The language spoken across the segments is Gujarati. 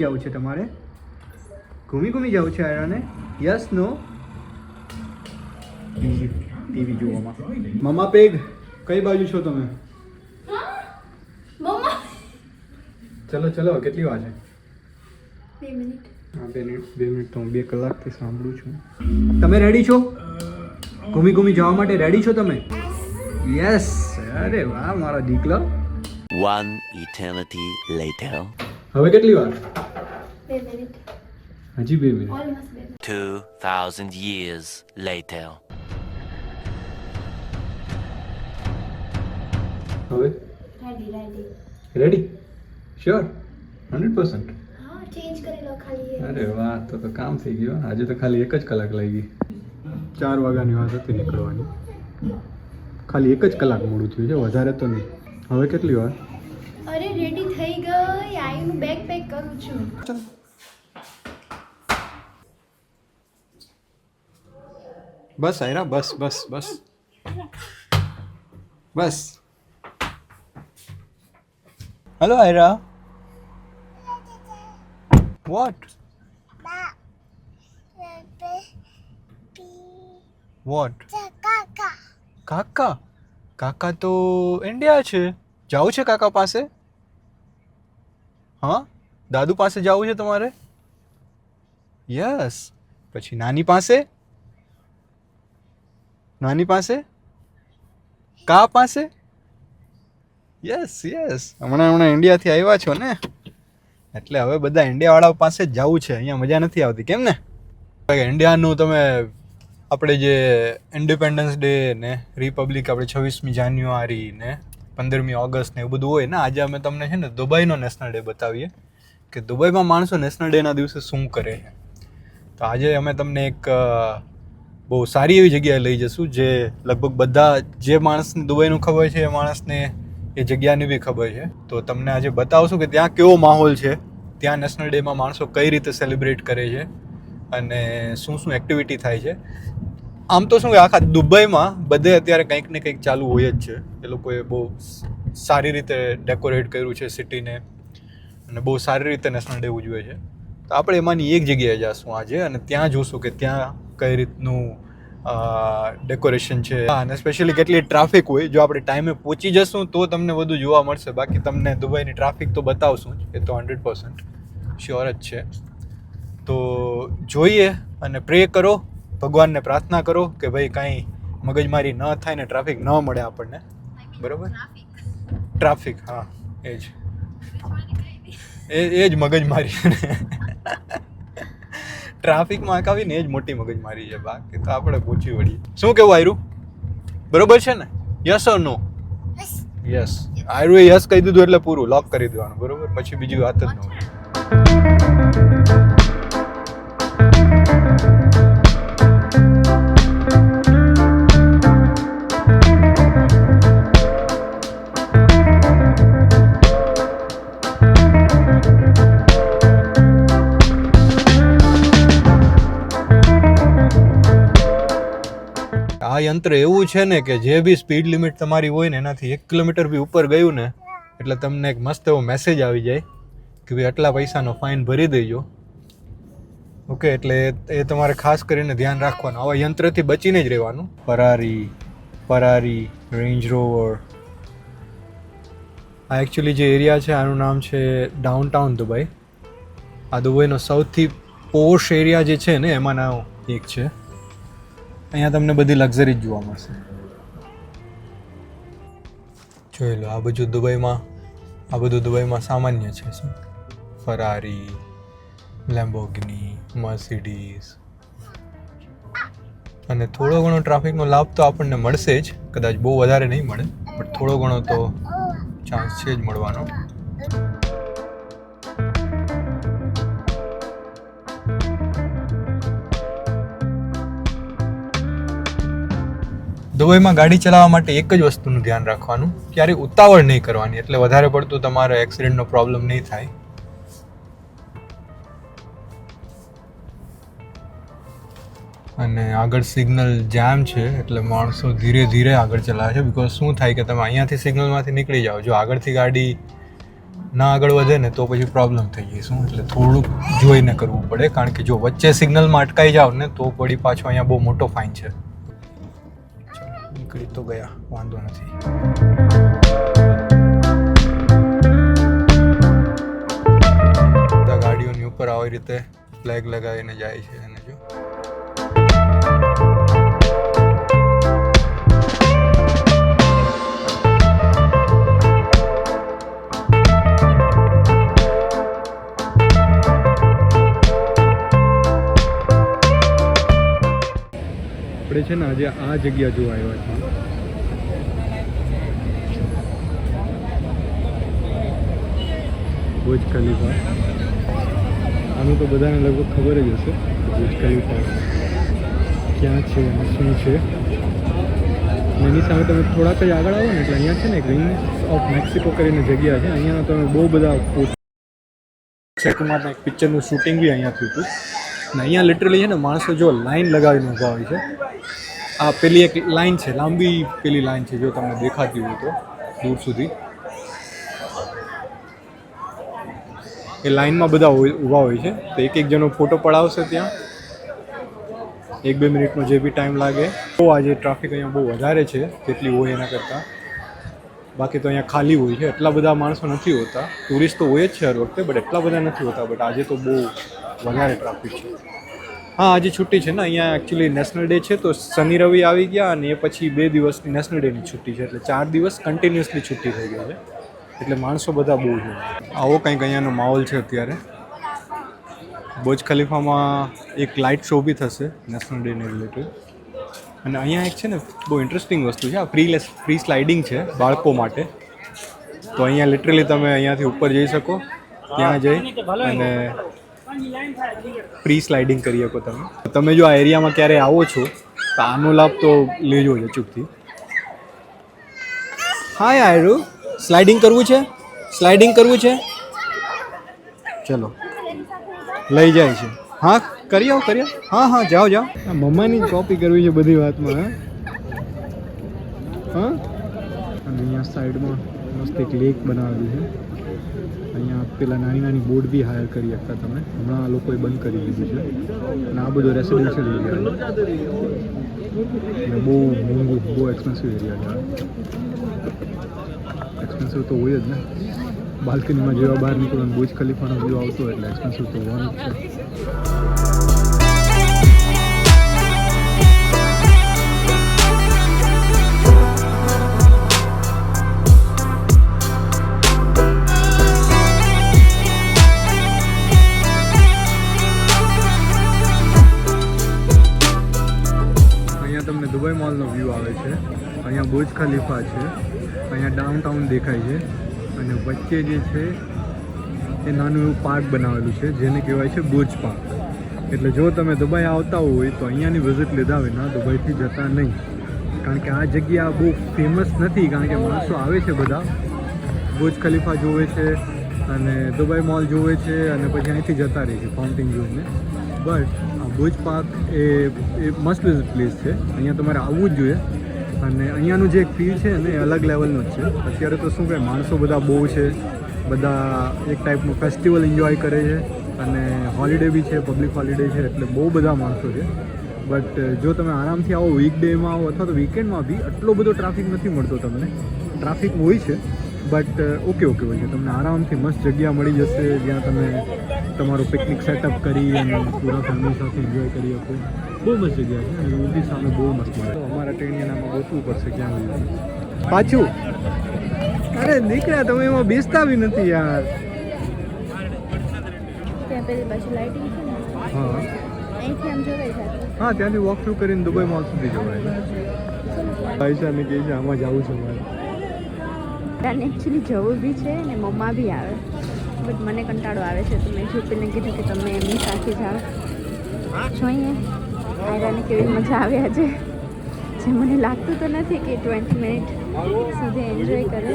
ઘૂમી જવું છે તમારે? ઘૂમી ઘૂમી જવું છે આયરાને? યસ નો ટીવી જોવામાં. મમ્મા પેગ કઈ બાજુ છો તમે? મમ્મા ચલો ચલો કેટલી વાર છે? બે મિનિટ. હા બે મિનિટ બે મિનિટ તો હું બે કલાકથી સાંભળું છું. તમે રેડી છો? ઘૂમી ઘૂમી જવા માટે રેડી છો તમે? યસ અરે વાહ મારો દીકલો One eternity later. હવે કેટલી વાર? બે મિનિટ. હજી બે મિનિટ. ઓલમોસ્ટ બે મિનિટ. Two thousand years later. હવે? Ready ready ready sure hundred percent હા ચેન્જ કરી લો ખાલી અરે વાહ તો તો કામ થઈ ગયું આજે તો ખાલી એક જ કલાક લઈ ગઈ ચાર વાગ્યાની વાત હતી નીકળવાની. ખાલી એક જ કલાક મોડું થયું છે વધારે તો નહીં. હવે કેટલી વાર? અરે રેડી ગઈ બેગ પેક કરું છું. બસ આયરા બસ બસ બસ. બસ. Hello Ayra. વોટ વોટ કાકા. કાકા? તો ઇન્ડિયા છે. જવું છે કાકા પાસે? હા? દાદુ પાસે જવું છે તમારે? યસ. પછી નાની પાસે? નાની પાસે? કા પાસે? Yes yes. હમણાં હમણાં ઇન્ડિયાથી આવ્યા છો ને? એટલે હવે બધા ઇન્ડિયાવાળા પાસે જવું છે. અહીંયા મજા નથી આવતી. કેમ ને? ઇન્ડિયાનું તમે આપણે જે ઇન્ડિપેન્ડન્સ ડે ને રિપબ્લિક આપણે છવ્વીસમી જાન્યુઆરી ને પંદરમી ઓગસ્ટ ને એવું બધું હોય ને, આજે અમે તમને છે ને દુબઈનો નેશનલ ડે બતાવીએ કે દુબઈમાં માણસો નેશનલ ડેના દિવસે શું કરે છે. તો આજે અમે તમને એક બહુ સારી એવી જગ્યાએ લઈ જશું જે લગભગ બધા જે માણસને દુબઈનું ખબર છે એ માણસને એ જગ્યાની બી ખબર છે. તો તમને આજે બતાવશું કે ત્યાં કેવો માહોલ છે, ત્યાં નેશનલ ડેમાં માણસો કઈ રીતે સેલિબ્રેટ કરે છે અને શું શું એક્ટિવિટી થાય છે. આમ તો શું કે આખા દુબઈમાં બધે અત્યારે કંઈક ને કંઈક ચાલુ હોય જ છે. એ લોકોએ બહુ સારી રીતે ડેકોરેટ કર્યું છે સિટીને અને બહુ સારી રીતે નેશનલ ડે ઉજવે છે. તો આપણે એમાંની એક જગ્યાએ જઈશું આજે અને ત્યાં જોશું કે ત્યાં કઈ રીતનું ડેકોરેશન છે. અને સ્પેશિયલી કેટલી ટ્રાફિક હોય, જો આપણે ટાઈમે પહોંચી જશું તો તમને બધું જોવા મળશે. બાકી તમને દુબઈની ટ્રાફિક તો બતાવશું જ, એ તો હંડ્રેડ પર્સન્ટ શ્યોર જ છે. તો જોઈએ અને પ્રે કરો. ભગવાનને પ્રાર્થના કરો કે ભાઈ કાંઈ મગજમારી ન થાય ને ટ્રાફિક ન મળે આપણને. બરોબર? ટ્રાફિક હા એ જ એ એ જ મગજમારી. ટ્રાફિકમાં આવીને એ જ મોટી મગજમારી છે બાકી તો આપણે પૂછી વળીએ. શું કેવું આયરું? બરોબર છે ને? યસ ઓર નો યસ આયરું એ યસ કહી દીધું એટલે પૂરું લોક કરી દેવાનું બરોબર? પછી બીજી વાત જ ન હોય. આ યંત્ર એવું છે ને કે જે બી સ્પીડ લિમિટ તમારી હોય ને એનાથી એક કિલોમીટર બી ઉપર ગયું ને, એટલે તમને એક મસ્ત એવો મેસેજ આવી જાય કે ભાઈ આટલા પૈસાનો ફાઇન ભરી દેજો. ઓકે એટલે એ- તમારે ખાસ કરીને ધ્યાન રાખવાનું. આવા યંત્રથી બચીને જ રહેવાનું. ફરારી ફરારી રેન્જ રોવર આ એકચ્યુઅલી જે એરિયા છે, આનું નામ છે ડાઉનટાઉન દુબઈ આ દુબઈનો સૌથી પોશ એરિયા જે છે ને એમાંના એક છે. અહીંયા તમને બધી લક્ઝરી જ જોવા મળશે. જોઈ લો, આ બધું દુબઈમાં, આ બધું દુબઈમાં સામાન્ય છે, શું? ફરારી લેમ્બોગની મર્સિડીઝ અને થોડો ઘણો ટ્રાફિકનો લાભ તો આપણને મળશે જ. કદાચ બહુ વધારે નહીં મળે પણ થોડો ઘણો તો ચાન્સ છે જ મળવાનો. દુબઈમાં ગાડી ચલાવવા માટે એક જ વસ્તુનું ધ્યાન રાખવાનું, ક્યારે ઉતાવળ નહીં કરવાની, એટલે વધારે પડતું તમારે એક્સિડન્ટનો પ્રોબ્લેમ નહીં થાય. અને આગળ સિગ્નલ જામ છે, એટલે માણસો ધીરે ધીરે આગળ ચલાવે છે બિકોઝ શું થાય કે તમે અહીંયાથી સિગ્નલમાંથી નીકળી જાઓ, જો આગળથી ગાડી ના આગળ વધે ને, તો પછી પ્રોબ્લેમ થઈ જાય શું? એટલે થોડુંક જોઈને કરવું પડે, કારણ કે જો વચ્ચે સિગ્નલમાં અટકાઈ જાઓ ને, તો પડી પાછો અહીંયા બહુ મોટો ફાઇન છે. નીકળી તો ગયા, વાંધો નથી. બધા ગાડીઓની ઉપર આવી રીતે ફ્લેગ લગાવીને જાય છે અને જો આપણે છે ને આજે આ જગ્યા જોવા આવ્યા છીએ. બુજ ખલીફા. આનું તો બધાને લગભગ ખબર જ હશે બુજ ખલીફા ક્યાં છે અને શું છે. એની સામે તમે થોડાક જ આગળ આવો ને, એટલે અહીંયા છે ને એક ઓફ મેક્સિકો કરીને જગ્યા છે. અહીંયા તમે બહુ બધા ફોટો એક પિક્ચરનું શૂટિંગ બી અહીંયા થયું હતું. અને અહીંયા લિટરલી છે ને માણસો જો લાઈન લગાવીને ઊભા હોય છે. આ પેલી એક લાઈન છે, લાંબી પેલી લાઈન છે, જો તમને દેખાતી હોય તો, દૂર સુધી. એ લાઈનમાં બધા ઊભા હોય છે. તો એક એક જણો ફોટો પડાવશે ત્યાં. એક બે મિનિટનો જે બી ટાઈમ લાગે. તો આજે ટ્રાફિક અહીંયા બહુ વધારે છે, જેટલી હોય એના કરતાં. બાકી તો અહીંયા ખાલી હોય છે. એટલા બધા માણસો નથી હોતા. ટુરિસ્ટ તો હોય જ છે હર વખતે બટ એટલા બધા નથી હોતા. બટ આજે તો બહુ વધારે ટ્રાફિક છે. હા આજે છુટ્ટી છે ને. અહીંયા એકચ્યુઅલી નેશનલ ડે છે, તો શનિ રવિ આવી ગયા અને એ પછી બે દિવસની નેશનલ ડેની છુટ્ટી છે. એટલે ચાર દિવસ કન્ટિન્યુઅસલી છુટ્ટી થઈ ગઈ છે. એટલે માણસો બધા બહુ છે. આવો કંઈક અહીંયાનો માહોલ છે અત્યારે. બોજ ખલીફામાં એક લાઇટ શો બી થશે નેશનલ ડેને રિલેટેડ અને અહીંયા એક છે ને, બહુ ઇન્ટરેસ્ટિંગ વસ્તુ છે. આ ફ્રી ફ્રી સ્લાઇડિંગ છે બાળકો માટે. તો અહીંયા લિટરલી તમે અહીંયાથી ઉપર જઈ શકો, ત્યાં જઈ અને ફ્રી સ્લાઇડિંગ કરી શકો તમે. તમે જો આ એરિયામાં ક્યારે આવો છો, તો આનો લાભ તો લેજો છે અચૂકથી. હા યાર સ્લાઇડિંગ કરવું છે? સ્લાઇડિંગ કરવું છે? ચલો. લઈ જાય છે. હા, કરી આવો કરી આવો. હા હા, જાઓ જાઓ. મમ્માની કોપી કરવી છે બધી વાતમાં, હા? અને અહીંયા સાઈડમાં મસ્ત એક લેક બનાવેલી છે. અહીંયા પેલા નાની નાની બોર્ડ બી હાયર કરી શકતા તમે હમણાં આ લોકોએ બંધ કરી દીધું છે. અને આ બધો રેસિડેન્શિયલ એરિયા બહુ મોંઘું, બહુ એક્સપેન્સિવ એરિયા છે એક્સપેન્સિવ તો હોય જ ને. બાલ્કનીમાં જેવા બહાર નીકળો બુજ ખલીફાનો વ્યૂ આવતો એટલે એક્સપેન્સિવ તો હોવાનું જ છે. છે. અહીંયા બુજ ખલીફા છે. અહીંયા ડાઉનટાઉન દેખાય છે. અને વચ્ચે જે છે, એ નાનું એવું પાર્ક બનાવેલું છે, જેને કહેવાય છે બુજ પાર્ક એટલે જો તમે દુબઈ આવતા હોય, તો અહીંયાની વિઝિટ લીધા વિના દુબઈથી જતા નહીં. કારણ કે આ જગ્યા બહુ ફેમસ નથી, કારણ કે માણસો આવે છે બધા. બુજ ખલીફા જોવે છે, અને દુબઈ મોલ જોવે છે, અને પછી અહીંથી જતા રહે છે ફાઉન્ટેન જોઈને બટ બુજ પાર્ક એ એ મસ્ત વિઝિટ પ્લેસ છે. અહીંયા તમારે આવવું જ જોઈએ. અને અહીંયાનું જે એક ફીલ છે ને અલગ લેવલનું જ છે. અત્યારે તો શું કહે માણસો બધા બહુ છે. બધા એક ટાઈપનું ફેસ્ટિવલ એન્જોય કરે છે. અને હોલિડે બી છે પબ્લિક હોલિડે છે, એટલે બહુ બધા માણસો છે. બટ જો તમે આરામથી આવો વીકડેમાં આવો અથવા તો વીકેન્ડમાં બી, આટલો બધો ટ્રાફિક નથી મળતો તમને. ટ્રાફિક હોય છે બટ ઓકે ઓકે હોય છે. તમને આરામથી મસ્ત જગ્યા મળી જશે, જ્યાં તમે તમારું પિકનિક સેટઅપ કરી અને પૂરા ફેમિલી સાથે એન્જોય કરી શકો. બહુ મસ્ત જગ્યા છે અને ઊંધી સામે બહુ મસ્ત મળે તો અમારા ટ્રેનિયાનામાં ગોતવું પડશે ક્યાં હોય પાછું? અરે દીકરા તમે એમાં બેસતા બી નથી યાર. ત્યાં પેલી બાજુ લાઇટિંગ છે ને? હા. ત્યાંથી વોક થ્રુ કરીને દુબઈ મોલ સુધી જવાય. પૈસાને કહે છે આમાં જવું છે મારે. એકચ્યુઅલી જવું બી છે ને મમ્મા બી આવે. બટ મને કંટાળો આવે છે તો મેં જોપીને કીધું કે તમે એમની સાથે જાઓ. જોઈએ. આયરાને કેવી મજા આવે આજે જે મને લાગતું તો નથી કે ટ્વેન્ટી મિનિટ સુધી એન્જોય કરે.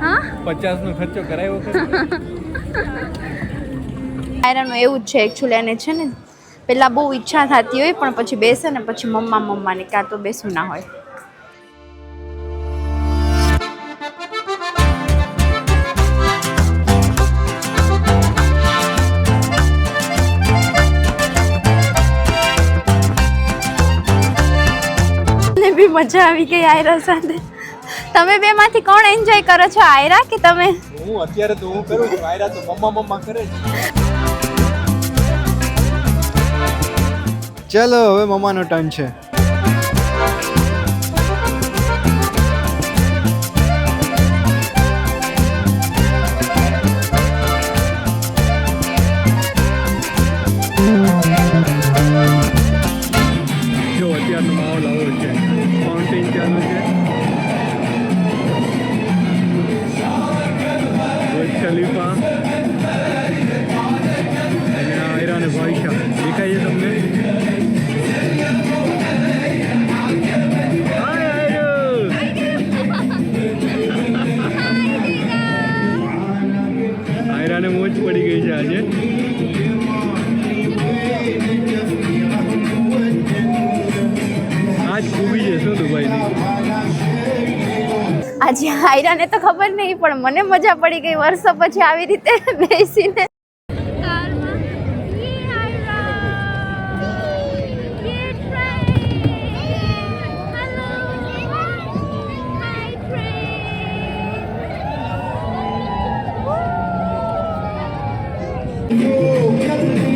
હા? પચાસનો ખર્ચો કરાયો આયરાનું એવું જ છે એકચ્યુઅલી એને છે ને પહેલાં બહુ ઈચ્છા થતી હોય પણ પછી બેસે ને પછી મમ્મા મમ્માની કાં તો બેસવું ના હોય. મજા આવી ગઈ આયરા સાથે. તમે બે માંથી કોણ એન્જોય કરો છો આયરા કે તમે? હું અત્યારે તો હું કરું છું આયરા તો મમ્મા મમ્મા કરે છે. ચલો હવે મમ્માનો ટર્ન છે. આયરાને મોજ પડી ગઈ છે આજે. આજ ખૂબી છે શું દુબઈની? આજે આયરાને તો ખબર નહીં, પણ મને મજા પડી ગઈ. વર્ષો પછી આવી રીતે બેસીને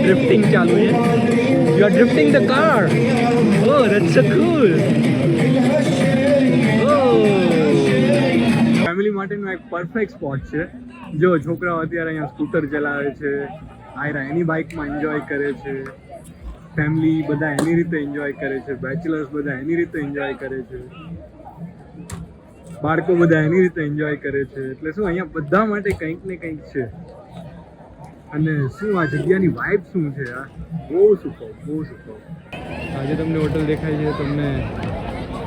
ડ્રિફ્ટિંગ ચાલુ છે. You are drifting the car oh that's so cool family માટેનો એક પરફેક્ટ સ્પોટ છે. જો છોકરાઓ અત્યારે અહીંયા સ્કૂટર ચલાવે છે, આયરા એની બાઇકમાં એન્જોય કરે છે. ફેમિલી બધા એની રીતે એન્જોય કરે છે. બેચલર્સ બધા એની રીતે એન્જોય કરે છે. બાળકો બધા એની રીતે એન્જોય કરે છે. એટલે શું, અહીંયા બધા માટે કંઈક ને કંઈક છે. અને શું આ જગ્યાની વાઇબ શું છે આ બહુ સુપર બહુ સુપર આજે તમને હોટલ દેખાય છે, તમને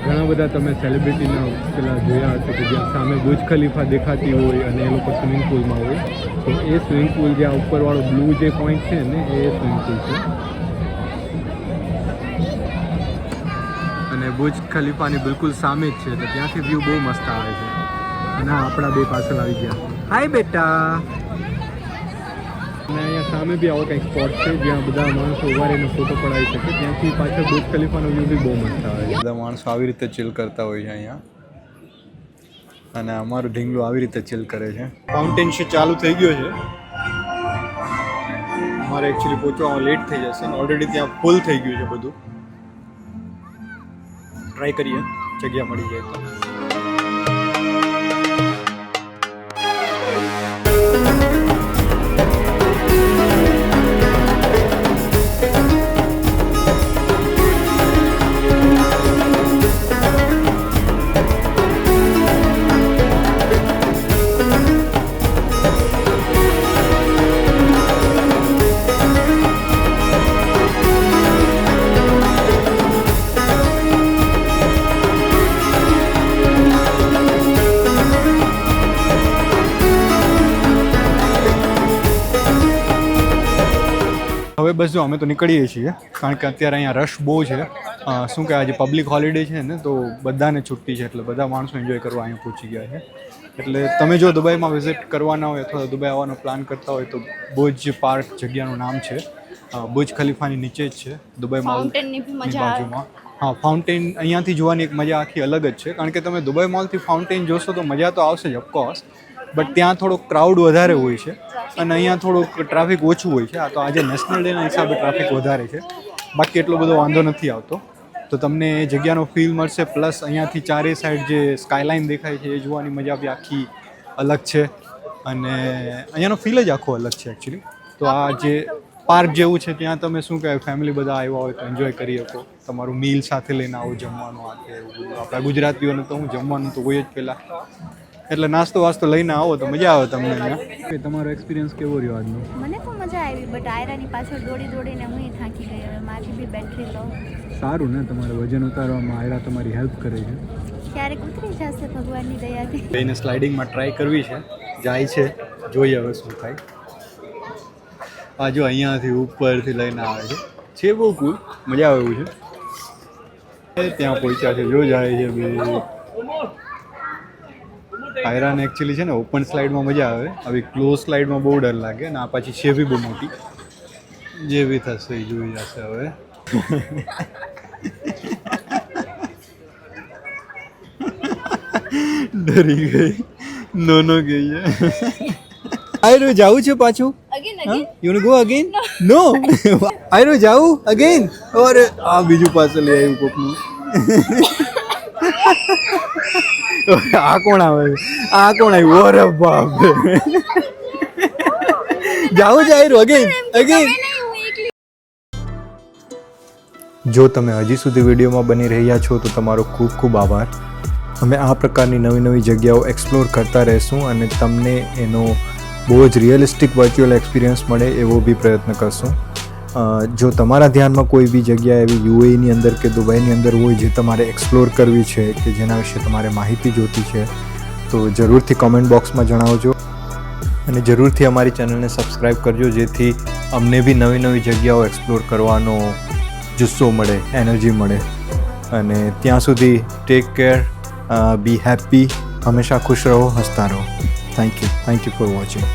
ઘણા બધા તમે સેલિબ્રિટીના પેલા જોયા હશે કે જ્યાં સામે બુજ ખલીફા દેખાતી હોય અને એ લોકો સ્વિમિંગ પુલમાં હોય. તો એ સ્વિમિંગ પુલ જ્યાં ઉપરવાળો બ્લુ જે પોઈન્ટ છે ને, એ સ્વિમિંગ પુલ છે. અને બુજ ખલીફાની બિલકુલ સામે જ છે, તો ત્યાંથી વ્યૂ બહુ મસ્ત આવે છે. અને આપણા બે પાછળ આવી ગયા. હાય બેટા. અને અહીંયા સામે બી આવો કંઈક સ્પોટ છે, જ્યાં બધા માણસો ઊભા રહીને ફોટો પડાવી શકે, ત્યાંથી પાછળ બુજ ખલીફાનો વ્યૂ બી બહુ મસ્ત આવે છે. બધા માણસો આવી રીતે ચિલ કરતા હોય છે અહીંયા. અને અમારું ઢીંગલું આવી રીતે ચિલ કરે છે. ફાઉન્ટેન શો ચાલુ થઈ ગયો છે. અમારે એકચ્યુઅલી પહોંચવામાં લેટ થઈ જશે અને ઓલરેડી ત્યાં ફૂલ થઈ ગયું છે બધું. ટ્રાય કરીએ, જગ્યા મળી જાય તો. હવે બસ જો અમે તો નીકળીએ છીએ કારણ કે અત્યારે અહીંયા રશ બહુ છે. શું કે આજે પબ્લિક હોલિડે છે ને તો બધાને છુટ્ટી છે એટલે બધા માણસો એન્જોય કરવા અહીંયા પહોંચી ગયા છે. એટલે તમે જો દુબઈમાં વિઝિટ કરવાના હોય અથવા દુબઈ આવવાનો પ્લાન કરતા હોય તો બુજ પાર્ક જગ્યાનું નામ છે. બુજ ખલીફાની નીચે જ છે દુબઈ મોલ ફાઉન્ટેનની બી ની મજા આવે. બાજુમાં હા ફાઉન્ટેન અહીંયાથી જોવાની એક મજા આખી અલગ જ છે કારણ કે તમે દુબઈ મોલથી ફાઉન્ટેન જોશો તો મજા તો આવશે જ ઓફકોર્સ બટ ત્યાં થોડોક ક્રાઉડ વધારે હોય છે અને અહીંયા થોડુંક ટ્રાફિક ઓછું હોય છે. આ તો આજે નેશનલ ડેના હિસાબે ટ્રાફિક વધારે છે. બાકી એટલો બધો વાંધો નથી આવતો. તો તમને એ જગ્યાનો ફીલ મળશે પ્લસ અહીંયાથી ચારે સાઈડ જે સ્કાયલાઇન દેખાય છે એ જોવાની મજા બી આખી અલગ છે. અને અહીંયાનો ફીલ જ આખો અલગ છે એકચ્યુઅલી તો આ જે પાર્ક જેવું છે ત્યાં તમે શું કહેવાય ફેમિલી બધા આવ્યા હોય તો એન્જોય કરી શકો. તમારું મીલ સાથે લઈને આવો જમવાનું, આ તે આપણા ગુજરાતીઓને તો હું જમવાનું તો હોય જ પહેલાં. એટલે નાસ્તો વાસ્તો લઈને આવો તો મજા આવે તમને અહીંયા. તમારો એક્સપિરિયન્સ કેવો રહ્યો આજનો? મને પણ મજા આવી બટ આયરાની પાછળ દોડી દોડીને હું થાકી ગઈ. હવે મારી બી બેટરી લો. સારું ને તમારે વજન ઉતારવામાં આયરા તમારી હેલ્પ કરે છે. ક્યારેક ઉતરી જશે ભગવાનની દયાથી. એને સ્લાઇડિંગમાં ટ્રાય કરવી છે. જાય છે. જોઈએ હવે શું થાય. આ જો અહીંયાથી ઉપરથી લઈને આવે છે. છે બહુ કુલ મજા આવે એવું છે. ત્યાં પહોંચ્યા છે. જો જાય છે બે. આયરાને એકચ્યુઅલી છે ને ઓપન સ્લાઇડમાં મજા આવે. આવી ક્લોઝ સ્લાઇડમાં બહુ ડર લાગે અને આ પાછી છે બી બહુ મોટી. જે બી થશે એ જોઈ જશે હવે. ડરી ગઈ. નો નો ગઈ આયરો જાવું છે પાછું? You you go again no આયરો જાવું અગેન અરે આ બીજું પાછળ લઈ આવ્યું કોકનું. આ કોણ આવે? આ કોણ આવ્યું? ઓરે બાપ જાવું છે આયરો અગેન અગેન જો તમે હજી સુધી વિડીયોમાં બની રહ્યા છો, તો તમારો ખૂબ ખૂબ આભાર. અમે આ પ્રકારની નવી નવી જગ્યાઓ એક્સપ્લોર કરતા રહેશું અને તમને એનો બહુ જ રિયલિસ્ટિક વર્ચ્યુઅલ એક્સપિરિયન્સ મળે એવો બી પ્રયત્ન કરશું. જો તમારા ધ્યાનમાં કોઈ બી જગ્યા એવી યુએની અંદર કે દુબઈની અંદર હોય જે તમારે એક્સપ્લોર કરવી છે કે જેના વિશે તમારે માહિતી જોતી છે, તો જરૂરથી કોમેન્ટ બોક્સમાં જણાવજો. અને જરૂરથી અમારી ચેનલને સબસ્ક્રાઈબ કરજો, જેથી અમને બી નવી નવી જગ્યાઓ એક્સપ્લોર કરવાનો જુસ્સો મળે એનર્જી મળે. અને ત્યાં સુધી ટેક કેર બી હેપી હંમેશા ખુશ રહો, હસતા રહો. Thank you thank you for watching